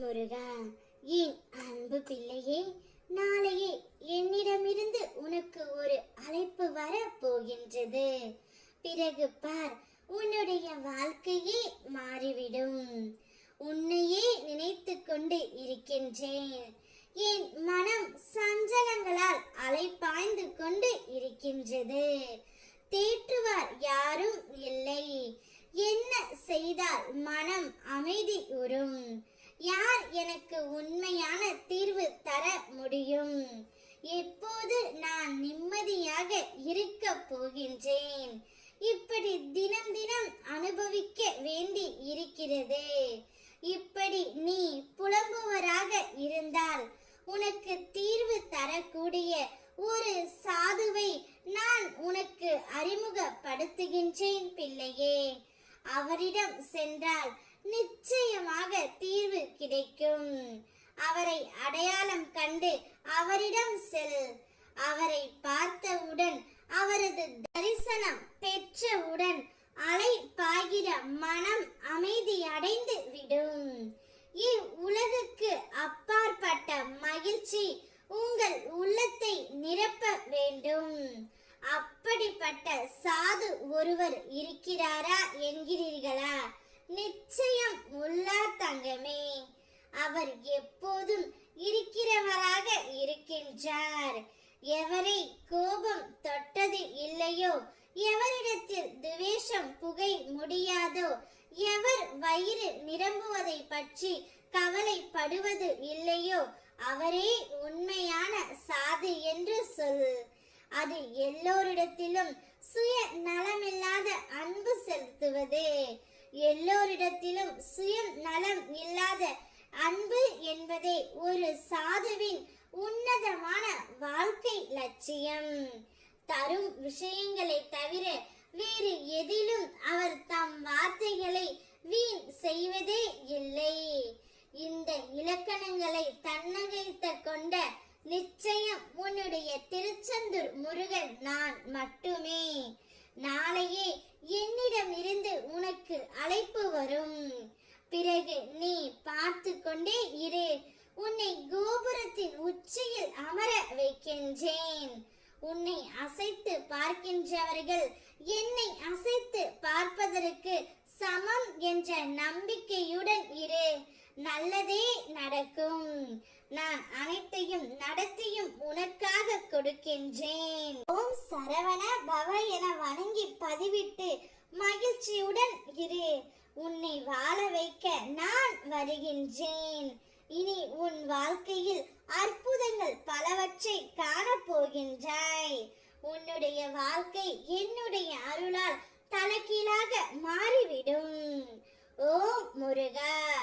முருகா என் அன்பு பிள்ளையே நாளையே என்னிடமிருந்து உனக்கு ஒரு அழைப்பு வர போகின்றது. பிறகு பார் உன்னுடைய வாழ்க்கையே மாறிவிடும். உன்னையே நினைத்து கொண்டு இருக்கின்றேன். என் மனம் சஞ்சலங்களால் அலைப்பாய்ந்து கொண்டு இருக்கின்றது. யார் எனக்கு உண்மையான தீர்வு தர முடியும். எப்போது நான் நிம்மதியாக இருக்க போகின்றேன். இப்படி தினம் தினம் அனுபவிக்க வேண்டி இருக்கிறது. இப்படி நீ புலம்புவராக இருந்தால் உனக்கு தீர்வு தரக்கூடிய ஒரு சாதுவை நான் உனக்கு அறிமுகப்படுத்துகின்றேன் பிள்ளையே. அவரிடம் சென்றால் நிச்சயமாக தீர்வு கிடைக்கும். அவரை அடையாளம் கண்டு அவரிடம் செல். அவரை பார்த்தவுடன் அவரது தரிசனம் பெற்றவுடன் அலை பாய்கிற மனம் அமைதியாக அப்படிப்பட்ட சாது ஒருவர் இருக்கிறாரா என்கிறீர்களா? நிச்சயம் உள்ளார் தங்கமே. அவர் எப்போதும் இருக்கிறவராக இருக்கின்றார். எவரை கோபம் தொட்டது இல்லையோ எவரிடத்தில் துவேஷம் புகை முடியாதோ எவர் வயிறு நிரம்புவதை பற்றி கவலைப்படுவது இல்லையோ அவரே உண்மையான சாது என்று சொல். அது எல்லோரிடத்திலும் சுய நலமில்லாத அன்பு செலுத்துவது. எல்லோரிடத்திலும் சுயம் நலம் இல்லாத அன்பு என்பதே ஒரு சாதுவின் உன்னதமான வாழ்க்கை லட்சியம். தரும் விஷயங்களை தவிர வேறு எதிலும் அவர் தம் வார்த்தைகளை வீண் செய்வதே இல்லை. இந்த இலக்கணங்களை தன்னகைத்த கொண்ட நிச்சயம் உன்னுடைய திருச்செந்தூர் முருகன் நான் மட்டுமே. நாளையே என்னிடம் இருந்து உனக்கு அழைப்பு வரும். பிறகு நீ பார்த்து கொண்டே இரு. உன்னை கோபுரத்தின் உச்சியில் அமர வைக்கின்றேன். உன்னை அசைத்து பார்க்கின்றவர்கள் என்னை அசைத்து பார்ப்பதற்கு சமம் என்ற நம்பிக்கையுடன் இரு. நல்லதே நடக்கும். நான் அனைத்தையும் நடத்தியும் உனக்காக கொடுக்கின்றேன். ஓம் சரவண பவ என வணங்கி பதிவிட்டு மகிழ்ச்சியுடன் இரு. உன்னை வாழ வைக்க நான் வருகின்றேன். இனி உன் வாழ்க்கையில் அற்புதங்கள் பலவற்றை காணப்போகின்றாய். உன்னுடைய வாழ்க்கை என்னுடைய அருளால் தலைகீழாக மாறிவிடும். ஓ முருகா!